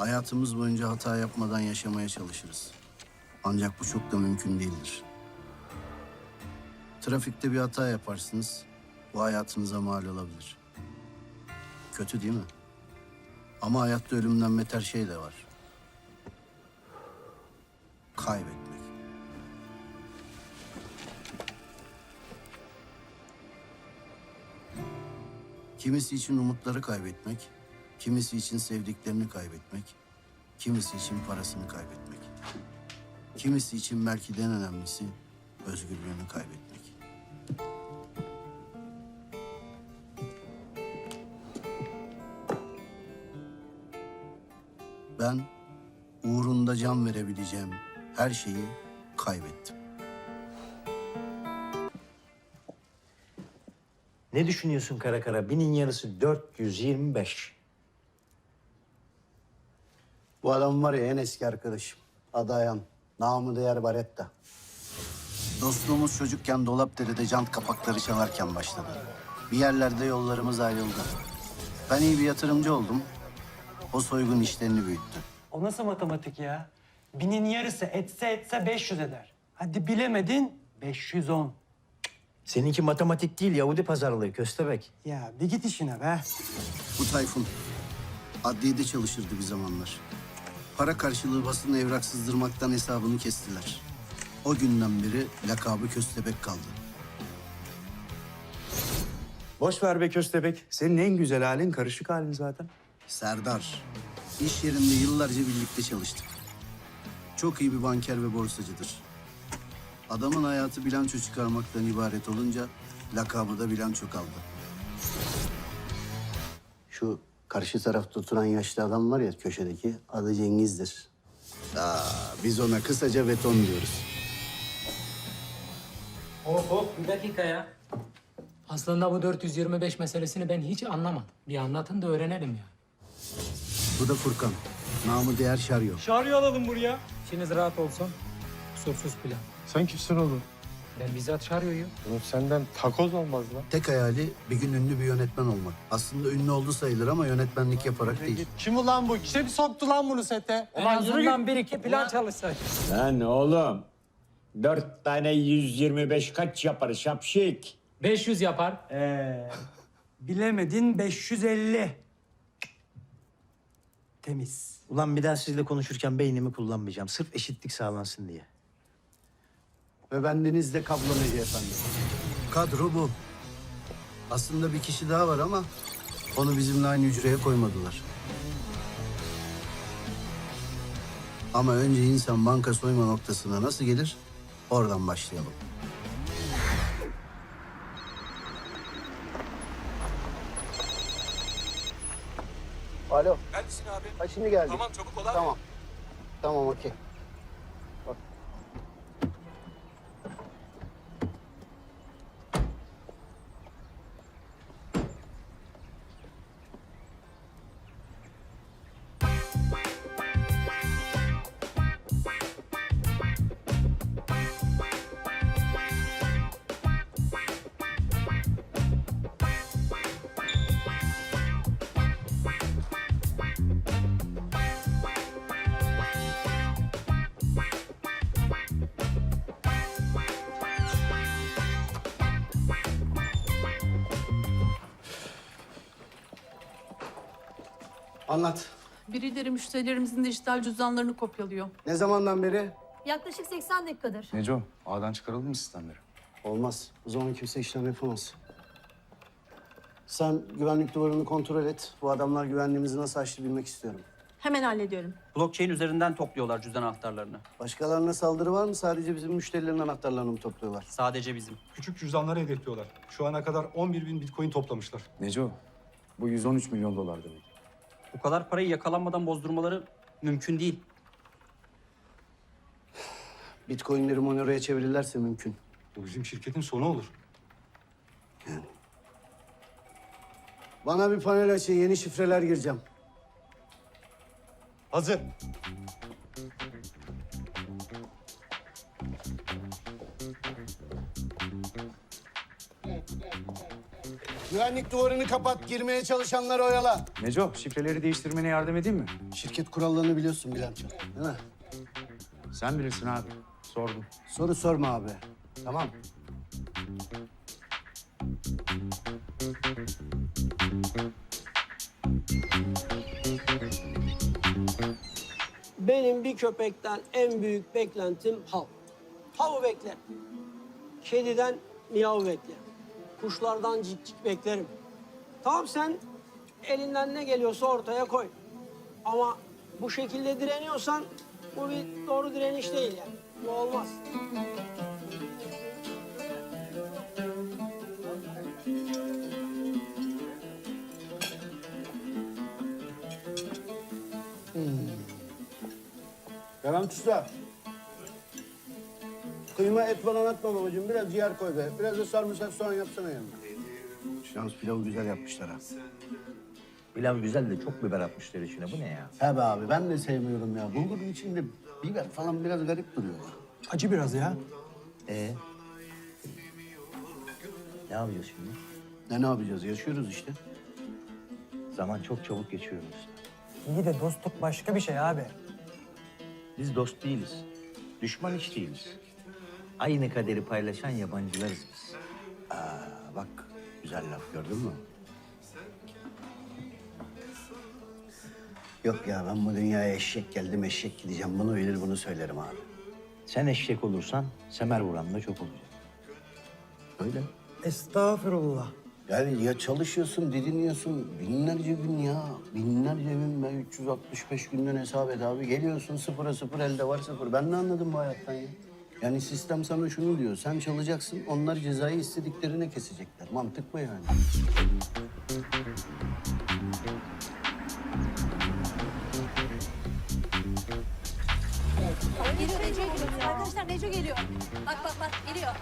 Hayatımız boyunca hata yapmadan yaşamaya çalışırız. Ancak bu çok da mümkün değildir. Trafikte bir hata yaparsınız, bu hayatınıza mal olabilir. Kötü değil mi? Ama hayatta ölümden beter şey de var. Kaybetmek. Kimisi için umutları kaybetmek, kimisi için sevdiklerini kaybetmek, kimisi için parasını kaybetmek. Kimisi için belki de en önemlisi özgürlüğünü kaybetmek. Ben uğrunda can verebileceğim her şeyi kaybettim. Ne düşünüyorsun kara kara? Binin yarısı 425. Bu adam var ya en eski arkadaşım. Adı Ayhan. Namı değer Baretta. Dostluğumuz çocukken Dolapdere'de jant kapakları çalarken başladı. Bir yerlerde yollarımız ayrıldı. Ben iyi bir yatırımcı oldum. O soygun işlerini büyüttü. O nasıl matematik ya? Binin yarısı etse etse 500 eder. Hadi bilemedin 510. Seninki matematik değil, Yahudi pazarlığı, köstebek. Ya bir git işine be. Bu Tayfun. Adliyede çalışırdı bir zamanlar. Para karşılığı basın evrak sızdırmaktan hesabını kestiler. O günden beri lakabı köstebek kaldı. Boş ver be köstebek. Senin en güzel halin karışık halin zaten. Serdar. İş yerinde yıllarca birlikte çalıştık. Çok iyi bir banker ve borsacıdır. Adamın hayatı bilanço çıkarmaktan ibaret olunca lakabı da bilanço kaldı. Şu karşı tarafta oturan yaşlı adam var ya köşedeki adı Cengiz'dir. Aa, biz ona kısaca beton diyoruz. Hop hop bir dakika ya. Aslında bu 425 meselesini ben hiç anlamadım. Bir anlatın da öğrenelim ya. Bu da Furkan. Namı değer Şaryo. Çağrı'yı alalım buraya. İçiniz rahat olsun. Kusursuz plan. Sen kimsin oğlum? Ben bizzat çağırıyor. Oğlum senden takoz olmaz lan. Tek hayali bir gün ünlü bir yönetmen olmak. Aslında ünlü oldu sayılır ama yönetmenlik yaparak değil. Kim ulan bu? Kim soktu lan bunu sete? En azından bir iki plan çalışsaydı. Lan oğlum. Dört tane 125 kaç yapar şapşik? 500 yapar. Ee, bilemedin 550. Temiz. Ulan bir daha sizle konuşurken beynimi kullanmayacağım. Sırf eşitlik sağlansın diye. Ve bendeniz de kablo Necmi efendi. Kadro bu. Aslında bir kişi daha var ama onu bizimle aynı hücreye koymadılar. Ama önce insan banka soyma noktasına nasıl gelir? Oradan başlayalım. Alo. Neredesin abi? Ha şimdi geldik. Tamam çabuk ol abi. Tamam. Tamam okey. Anlat. Birileri müşterilerimizin dijital cüzdanlarını kopyalıyor. Ne zamandan beri? Yaklaşık 80 dakikadır. Neco, ağdan çıkarıldı mı sistemleri? Olmaz. O zaman kimse işlem yapamaz. Sen güvenlik duvarını kontrol et. Bu adamlar güvenliğimizi nasıl açtı bilmek istiyorum. Hemen hallediyorum. Blockchain üzerinden topluyorlar cüzdan anahtarlarını. Başkalarına saldırı var mı? Sadece bizim müşterilerin anahtarlarını mı topluyorlar? Sadece bizim. Küçük cüzdanları hedefliyorlar. Şu ana kadar 11 bin bitcoin toplamışlar. Neco, bu 113 milyon dolar demek. Bu kadar parayı yakalanmadan bozdurmaları mümkün değil. Bitcoin'leri Monero'ya çevirirlerse mümkün. Bu bizim şirketin sonu olur. Bana bir panel açın. Yeni şifreler gireceğim. Hazır. Güvenlik duvarını kapat, girmeye çalışanları oyala. Neco, şifreleri değiştirmene yardım edeyim mi? Şirket kurallarını biliyorsun Bilal'cim, değil mi? Sen bilirsin abi. Sordum. Soru sorma abi. Tamam. Benim bir köpekten en büyük beklentim hav. Havu beklerim. Kediden miyav beklerim. Kuşlardan cik cik beklerim. Tamam sen elinden ne geliyorsa ortaya koy. Ama bu şekilde direniyorsan bu bir doğru direniş değil yani. Bu olmaz. Levent Usta. Kıyma et falan atma babacığım. Biraz ciğer koy be. Biraz da sarımsak soğan yapsana yanına. Yalnız pilavı güzel yapmışlar ha. Pilav güzel de çok biber atmışlar içine. Bu ne ya? He be abi ben de sevmiyorum ya. Bulgurun içinde biber falan biraz garip duruyor. Acı biraz ya. Ee? Ne yapacağız şimdi? Ne ne yapacağız? Yaşıyoruz işte. Zaman çok çabuk geçiyor usta. İyi de dostluk başka bir şey abi. Biz dost değiliz. Düşman hiç değiliz. Aynı kaderi paylaşan yabancılarız biz. Aa, bak güzel laf gördün mü? Yok ya ben bu dünyaya eşek geldim eşek gideceğim. Bunu bilir bunu söylerim abi. Sen eşek olursan semer vuran da çok olacak. Öyle. Estağfurullah. Yani ya çalışıyorsun, didiniyorsun binlerce gün ya. Binlerce gün ben 365 günden hesap et abi. Geliyorsun sıfıra sıfır elde var sıfır. Ben ne anladım bu hayattan ya? Yani sistem sana şunu diyor. Sen çalacaksın, onlar cezayı istediklerine kesecekler. Mantık bu yani. Geliyor Neco geliyor. Arkadaşlar Neco geliyor. Bak bak bak geliyor.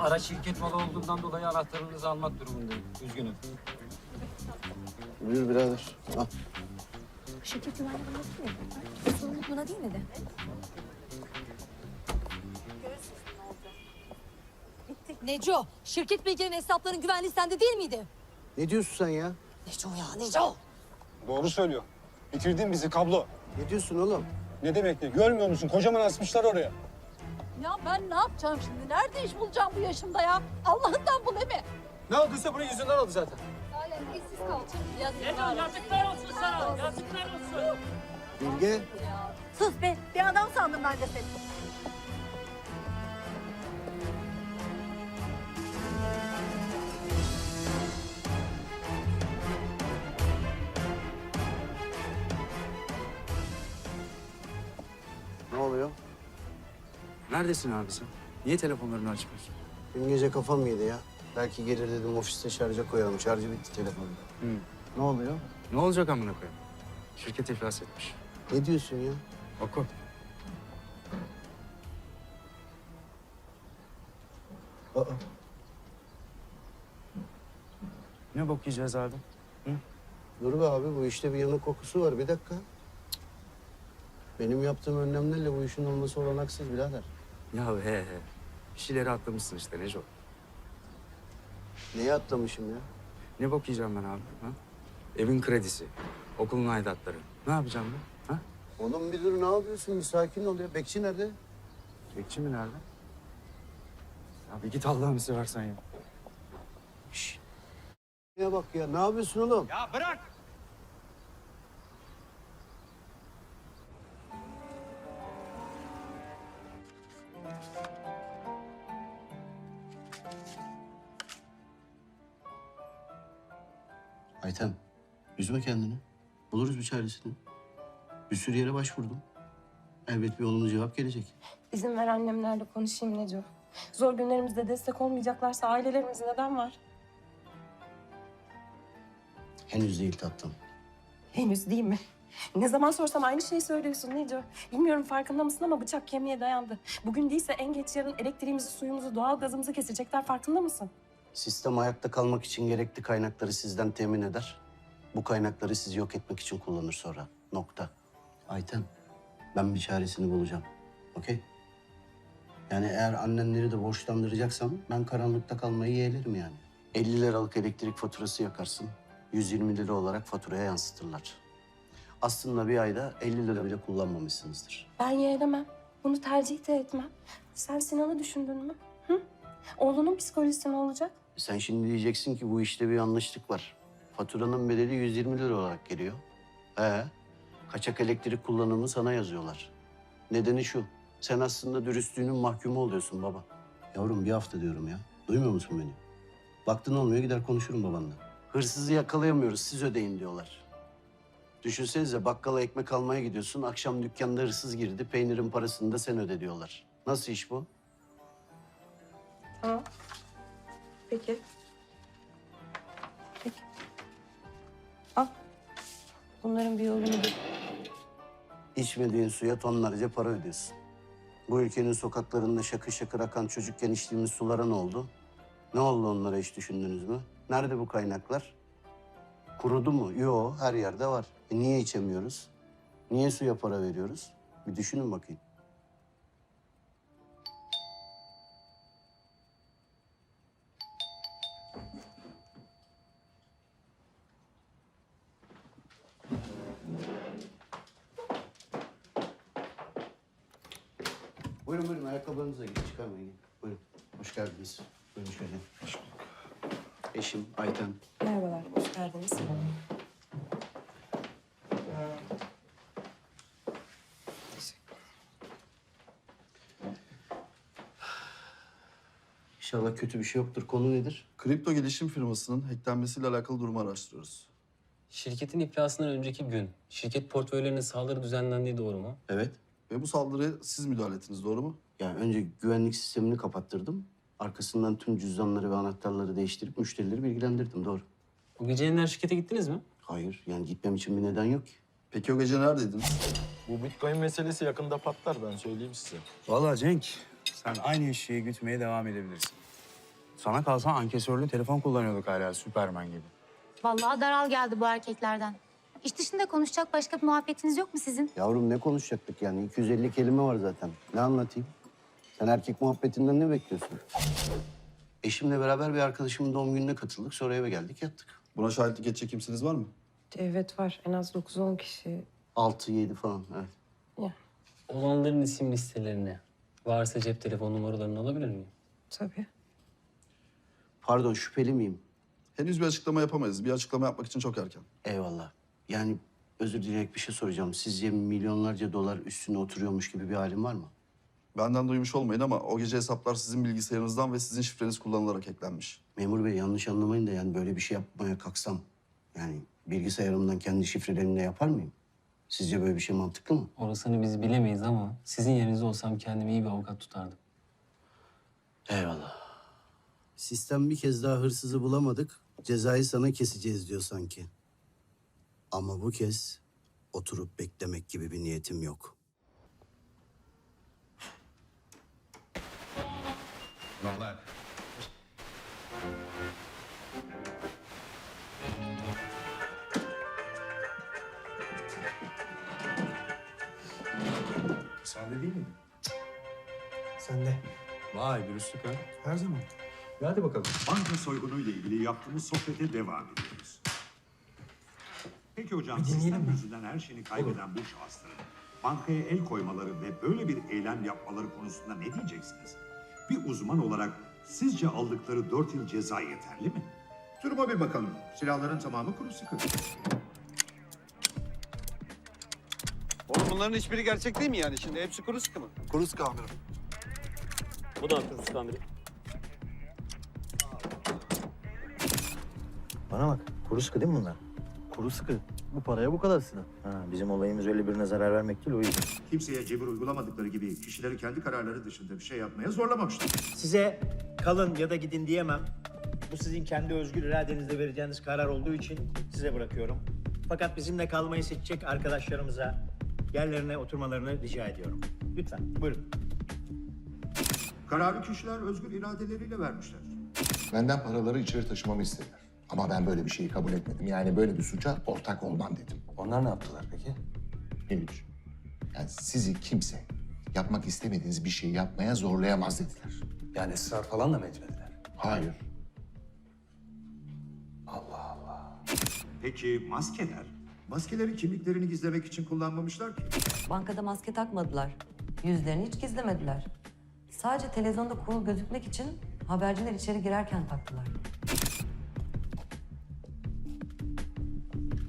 Araç şirket malı olduğundan dolayı anahtarınızı almak durumundayım. Üzgünüm. Buyur birader. Al. Şirket güvenliği buna değil mi? Sorumluluk buna değil miydi? Neco, şirket bilgilerinin hesapların güvenliği sende değil miydi? Ne diyorsun sen ya? Neco ya, Neco. Doğru söylüyor. Bitirdin bizi kablo. Ne diyorsun oğlum? Ne demek ne? Görmüyor musun? Kocaman asmışlar oraya. Ya ben ne yapacağım şimdi? Nerede iş bulacağım bu yaşımda ya? Allah'ından bul mi? Ne olduysa bunun yüzünden oldu zaten. İşsiz kalacak. Neco yazıklar olsun sana. Yazıklar olsun. Bilge. Sus be, bir adam sandım ben de seni. Ne oluyor? Neredesin abi sen? Niye telefonlarını açmıyorsun? Dün gece kafam yedi ya. Belki gelir dedim ofiste şarja koyalım. Şarjı bitti telefonun. Hı. Ne oluyor? Ne olacak amına koyayım? Şirket iflas etmiş. Ne diyorsun ya? Oku. Aa, Ne bok yiyeceğiz abi? dur be abi bu işte bir yanık kokusu var. Bir dakika. Benim yaptığım önlemlerle bu işin olması olanaksız birader. Ya he he. Bir şeyleri atlamışsın işte Neco. Neyi atlamışım ya? Ne yiyeceğim ben abi? Ha? Evin kredisi, okulun aidatları. Ne yapacağım ben? Ha? Oğlum bir dur ne yapıyorsun? Bir sakin ol ya. Bekçi nerede? Bekçi mi nerede? Abi git Allah'ını seversen ya. Ya bak ya ne yapıyorsun oğlum? Ya bırak. Üzme kendini. Buluruz bir çaresini. Bir sürü yere başvurdum. Elbet bir olumlu cevap gelecek. İzin ver annemlerle konuşayım Neco. Zor günlerimizde destek olmayacaklarsa ailelerimiz neden var? Henüz değil tatlım. Henüz değil mi? Ne zaman sorsam aynı şeyi söylüyorsun Neco. Bilmiyorum farkında mısın ama bıçak kemiğe dayandı. Bugün değilse en geç yarın elektriğimizi, suyumuzu, doğal gazımızı kesecekler farkında mısın? Sistem ayakta kalmak için gerekli kaynakları sizden temin eder. Bu kaynakları sizi yok etmek için kullanır sonra. Nokta. Ayten, ben bir çaresini bulacağım. Okey? Yani eğer annenleri de borçlandıracaksam ben karanlıkta kalmayı yeğlerim yani. 50 liralık elektrik faturası yakarsın. 120 lira olarak faturaya yansıtırlar. Aslında bir ayda 50 lira bile kullanmamışsınızdır. Ben yeğlemem. Bunu tercih de etmem. Sen Sinan'ı düşündün mü? Hı? Oğlunun psikolojisi ne olacak? Sen şimdi diyeceksin ki bu işte bir yanlışlık var. Faturanın bedeli 120 lira olarak geliyor. Ee, kaçak elektrik kullanımı sana yazıyorlar. Nedeni şu, sen aslında dürüstlüğünün mahkumu oluyorsun baba. Yavrum bir hafta diyorum ya. Duymuyor musun beni? Baktın olmuyor gider konuşurum babanla. Hırsızı yakalayamıyoruz siz ödeyin diyorlar. Düşünsenize bakkala ekmek almaya gidiyorsun. Akşam dükkanda hırsız girdi. Peynirin parasını da sen öde diyorlar. Nasıl iş bu? Tamam. Peki. Bunların bir yolunu bul. İçmediğin suya tonlarca para ödüyorsun. Bu ülkenin sokaklarında şakır şakır akan çocukken içtiğimiz sulara ne oldu? Ne oldu onlara hiç düşündünüz mü? Nerede bu kaynaklar? Kurudu mu? Yo, her yerde var. E niye içemiyoruz? Niye suya para veriyoruz? Bir düşünün bakayım. İnşallah kötü bir şey yoktur. Konu nedir? Kripto gelişim firmasının hacklenmesiyle alakalı durumu araştırıyoruz. Şirketin iflasından önceki gün şirket portföylerine saldırı düzenlendiği doğru mu? Evet. Ve bu saldırıya siz müdahale ettiniz doğru mu? Yani önce güvenlik sistemini kapattırdım. Arkasından tüm cüzdanları ve anahtarları değiştirip müşterileri bilgilendirdim. Doğru. Bu gece yeniden şirkete gittiniz mi? Hayır. Yani gitmem için bir neden yok ki. Peki o gece neredeydiniz? Bu bitcoin meselesi yakında patlar ben söyleyeyim size. Vallahi Cenk, sen aynı eşeği gütmeye devam edebilirsin. Sana kalsa ankesörlü telefon kullanıyorduk hala Süpermen gibi. Vallahi daral geldi bu erkeklerden. İş dışında konuşacak başka bir muhabbetiniz yok mu sizin? Yavrum ne konuşacaktık yani? 250 kelime var zaten. Ne anlatayım? Sen erkek muhabbetinden ne bekliyorsun? Eşimle beraber bir arkadaşımın doğum gününe katıldık. Sonra eve geldik yattık. Buna şahitlik edecek kimsiniz var mı? Evet var, en az 9-10 kişi. 6-7 falan evet. Olanların isim listelerini, varsa cep telefon numaralarını alabilir miyim? Tabii. Pardon şüpheli miyim? Henüz bir açıklama yapamayız. Bir açıklama yapmak için çok erken. Eyvallah. Yani özür dileyerek bir şey soracağım. Sizce milyonlarca dolar üstüne oturuyormuş gibi bir halim var mı? Benden duymuş olmayın ama o gece hesaplar sizin bilgisayarınızdan ve sizin şifreniz kullanılarak hacklenmiş. Memur bey yanlış anlamayın da yani böyle bir şey yapmaya kalksam... ...yani bilgisayarımdan kendi şifrelerimle yapar mıyım? Sizce böyle bir şey mantıklı mı? Orasını biz bilemeyiz ama sizin yerinizde olsam kendime iyi bir avukat tutardım. Eyvallah. Sistem bir kez daha hırsızı bulamadık. Cezayı sana keseceğiz diyor sanki. Ama bu kez oturup beklemek gibi bir niyetim yok. Sen de değil mi? Sen de. Vay dürüstlük ha. Her zaman. Hadi bakalım. Banka soygunu ile ilgili yaptığımız sohbete devam ediyoruz. Peki hocam sistem yüzünden her şeyini kaybeden bu şahısların bankaya el koymaları ve böyle bir eylem yapmaları konusunda ne diyeceksiniz? Bir uzman olarak sizce aldıkları dört yıl ceza yeterli mi? Duruma bir bakalım. Silahların tamamı kuru sıkı. Oğlum bunların hiçbiri gerçek değil mi yani şimdi? Hepsi kuru sıkı mı? Kuru sıkı amirim. Bu da kuru sıkı amirim. Bana bak, kuru sıkı değil mi bunlar? Kuru sıkı. Bu paraya bu kadar Sinan. Ha, bizim olayımız öyle birine zarar vermek değil o yüzden. Kimseye cebir uygulamadıkları gibi kişileri kendi kararları dışında bir şey yapmaya zorlamamışlar. Size kalın ya da gidin diyemem. Bu sizin kendi özgür iradenizle vereceğiniz karar olduğu için size bırakıyorum. Fakat bizimle kalmayı seçecek arkadaşlarımıza yerlerine oturmalarını rica ediyorum. Lütfen, buyurun. Kararı kişiler özgür iradeleriyle vermişler. Benden paraları içeri taşımamı istediler. Ama ben böyle bir şeyi kabul etmedim. Yani böyle bir suça ortak olmam dedim. Onlar ne yaptılar peki? Hiç. Yani sizi kimse yapmak istemediğiniz bir şeyi yapmaya zorlayamaz dediler. Yani ısrar falan da mı etmediler? Hayır. Peki maskeler? Maskeleri kimliklerini gizlemek için kullanmamışlar ki. Bankada maske takmadılar. Yüzlerini hiç gizlemediler. Sadece televizyonda cool gözükmek için haberciler içeri girerken taktılar.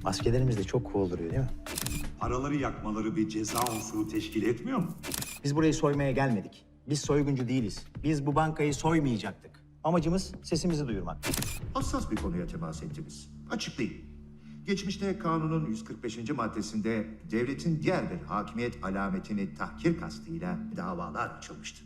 Maskelerimiz de çok cool duruyor değil mi? Paraları yakmaları bir ceza unsuru teşkil etmiyor mu? Biz burayı soymaya gelmedik. Biz soyguncu değiliz. Biz bu bankayı soymayacaktık. Amacımız sesimizi duyurmak. Hassas bir konuya temas ettiniz. Açıklayayım. Geçmişte kanunun 145. maddesinde devletin diğer bir hakimiyet alametini tahkir kastıyla davalar açılmıştı.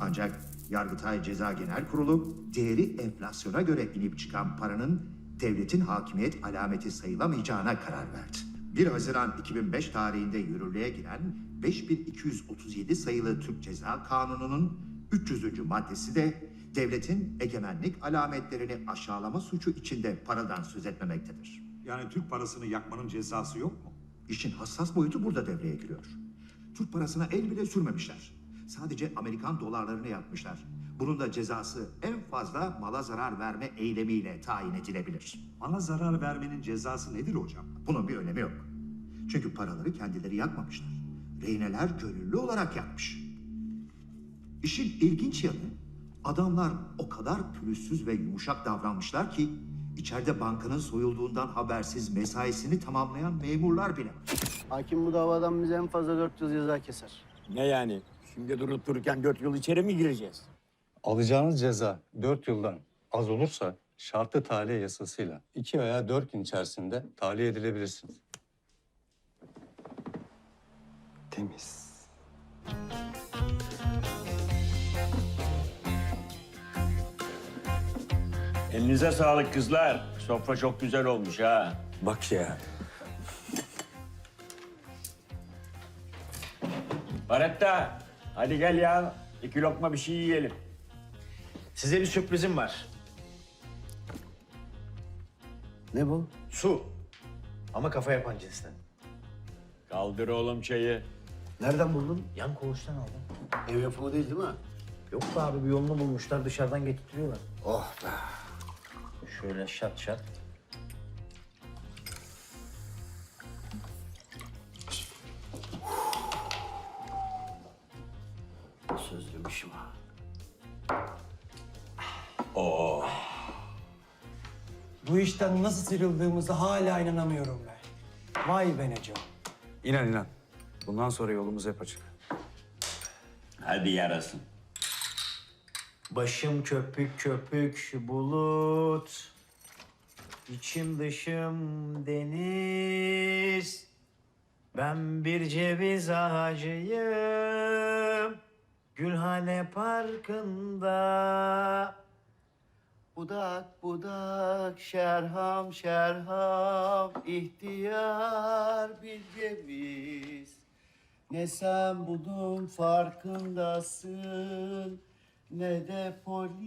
Ancak Yargıtay Ceza Genel Kurulu değeri enflasyona göre inip çıkan paranın devletin hakimiyet alameti sayılamayacağına karar verdi. 1 Haziran 2005 tarihinde yürürlüğe giren 5237 sayılı Türk Ceza Kanunu'nun 300. maddesi de devletin egemenlik alametlerini aşağılama suçu içinde paradan söz etmemektedir. Yani Türk parasını yakmanın cezası yok mu? İşin hassas boyutu burada devreye giriyor. Türk parasına el bile sürmemişler. Sadece Amerikan dolarlarını yapmışlar. Bunun da cezası en fazla mala zarar verme eylemiyle tayin edilebilir. Bana zarar vermenin cezası nedir hocam? Bunun bir önemi yok. Çünkü paraları kendileri yakmamışlar. Reyneler gönüllü olarak yakmış. İşin ilginç yanı adamlar o kadar pürüzsüz ve yumuşak davranmışlar ki içeride bankanın soyulduğundan habersiz mesaisini tamamlayan memurlar bile. Hakim bu davadan bize en fazla 400 ceza keser. Ne yani? Şimdi durup dururken dört yıl içeri mi gireceğiz? Alacağınız ceza 4 yıldan az olursa şartlı tahliye yasasıyla 2 veya 4 gün içerisinde tahliye edilebilirsiniz. Temiz. Elinize sağlık kızlar. Sofra çok güzel olmuş ha. Bak ya. Baretta, hadi gel ya. İki lokma bir şey yiyelim. Size bir sürprizim var. Ne bu? Su. Ama kafa yapan cinsten. Kaldır oğlum çayı. Nereden buldun? Yan koğuştan aldım. Ev yapımı değil değil mi? Yok be abi bir yolunu bulmuşlar dışarıdan getirtiyorlar. Oh be. Şöyle şat şat. Bu işten nasıl sıyrıldığımızı hala inanamıyorum be. Vay be Neco. İnan inan. Bundan sonra yolumuz hep açık. Hadi yarasın. Başım köpük köpük bulut. İçim dışım deniz. Ben bir ceviz ağacıyım. Gülhane Parkı'nda. Budak budak şerham şerham ihtiyar bir ceviz. Ne sen bunun farkındasın ne de polis.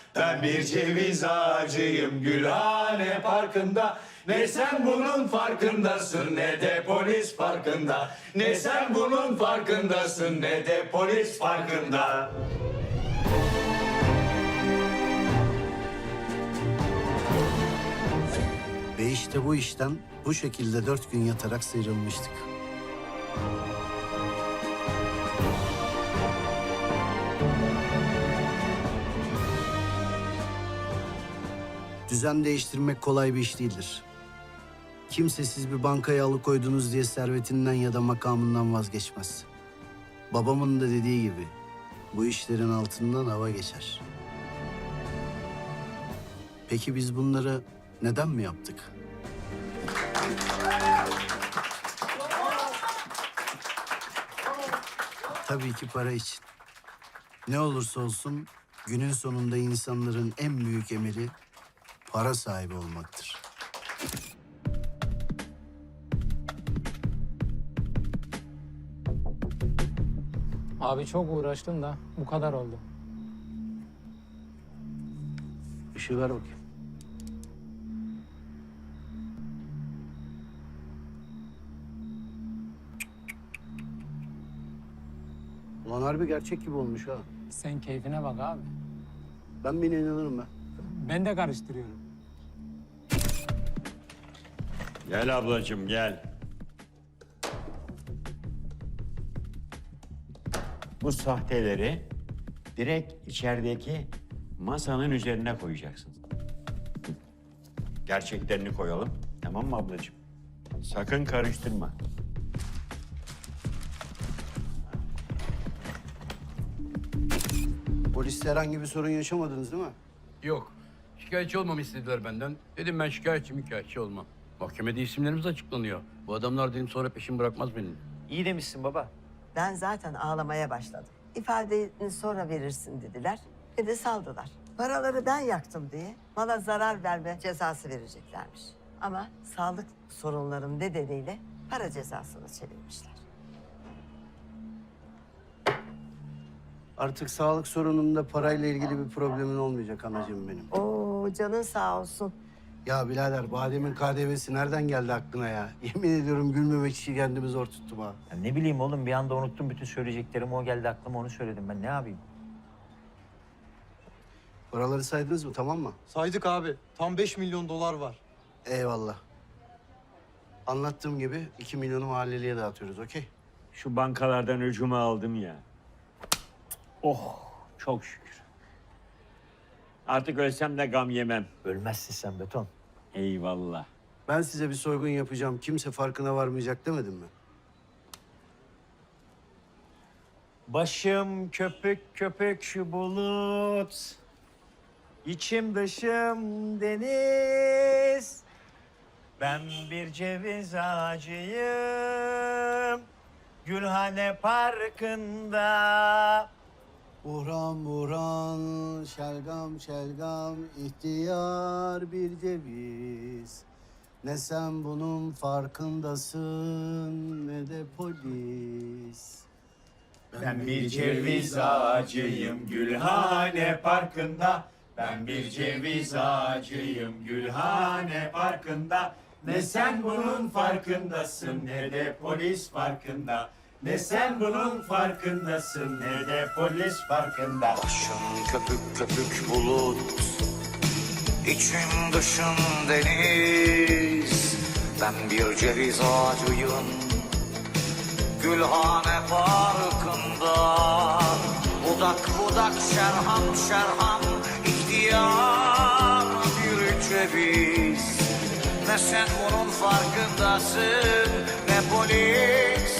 Ben bir ceviz ağacıyım Gülhane Parkı'nda. Ne sen bunun farkındasın ne de polis farkında. Ne sen bunun farkındasın ne de polis farkında. Ve işte bu işten bu şekilde dört gün yatarak sıyrılmıştık. Düzen değiştirmek kolay bir iş değildir. Kimse siz bir bankaya alıkoydunuz diye servetinden ya da makamından vazgeçmez. Babamın da dediği gibi bu işlerin altından hava geçer. Peki biz bunları neden mi yaptık? Tabii ki para için. Ne olursa olsun günün sonunda insanların en büyük emiri para sahibi olmaktır. Abi çok uğraştım da bu kadar oldu. Işığı ver bakayım. Ulan harbi gerçek gibi olmuş ha. Sen keyfine bak abi. Ben bile inanırım ben. Ben de karıştırıyorum. Gel ablacığım gel. Bu sahteleri direkt içerideki masanın üzerine koyacaksın. Gerçeklerini koyalım. Tamam mı ablacığım? Sakın karıştırma. Poliste herhangi bir sorun yaşamadınız değil mi? Yok. Şikayetçi olmamı istediler benden. Dedim ben şikayetçiyim, şikayetçi olmam. Mahkemede isimlerimiz açıklanıyor. Bu adamlar dedim sonra peşimi bırakmaz benim. İyi demişsin baba. Ben zaten ağlamaya başladım. İfadeni sonra verirsin dediler ve de saldılar. Paraları ben yaktım diye bana zarar verme cezası vereceklermiş. Ama sağlık sorunlarım nedeniyle para cezasını çevirmişler. Artık sağlık sorununda parayla ilgili bir problemin olmayacak anacığım benim. Oo canın sağ olsun. Ya birader bademin KDV'si nereden geldi aklına ya? Yemin ediyorum gülmemek için kendimi zor tuttum ha. Ya ne bileyim oğlum bir anda unuttum bütün söyleyeceklerimi. O geldi aklıma onu söyledim ben. Ne yapayım? Paraları saydınız mı tamam mı? Saydık abi. Tam 5 milyon dolar var. Eyvallah. Anlattığım gibi 2 milyonu mahalleliye dağıtıyoruz okey? Şu bankalardan öcümü aldım ya. Oh çok şükür. Artık ölsem de gam yemem. Ölmezsin sen beton. Eyvallah. Ben size bir soygun yapacağım. Kimse farkına varmayacak demedim mi? Başım köpük köpük şu bulut. İçim dışım deniz. Ben bir ceviz ağacıyım. Gülhane Parkı'nda. Buhran buhran, şelgam şelgam, ihtiyar bir ceviz. Ne sen bunun farkındasın ne de polis. Ben bir ceviz ağacıyım Gülhane Parkı'nda. Ben bir ceviz ağacıyım Gülhane Parkı'nda. Ne sen bunun farkındasın ne de polis farkında. Ne sen bunun farkındasın ne de polis farkında. Başım köpük köpük bulut İçim dışım deniz. Ben bir ceviz ağacıyım Gülhane parkında Budak budak şerham şerham ihtiyar bir ceviz. Ne sen bunun farkındasın ne polis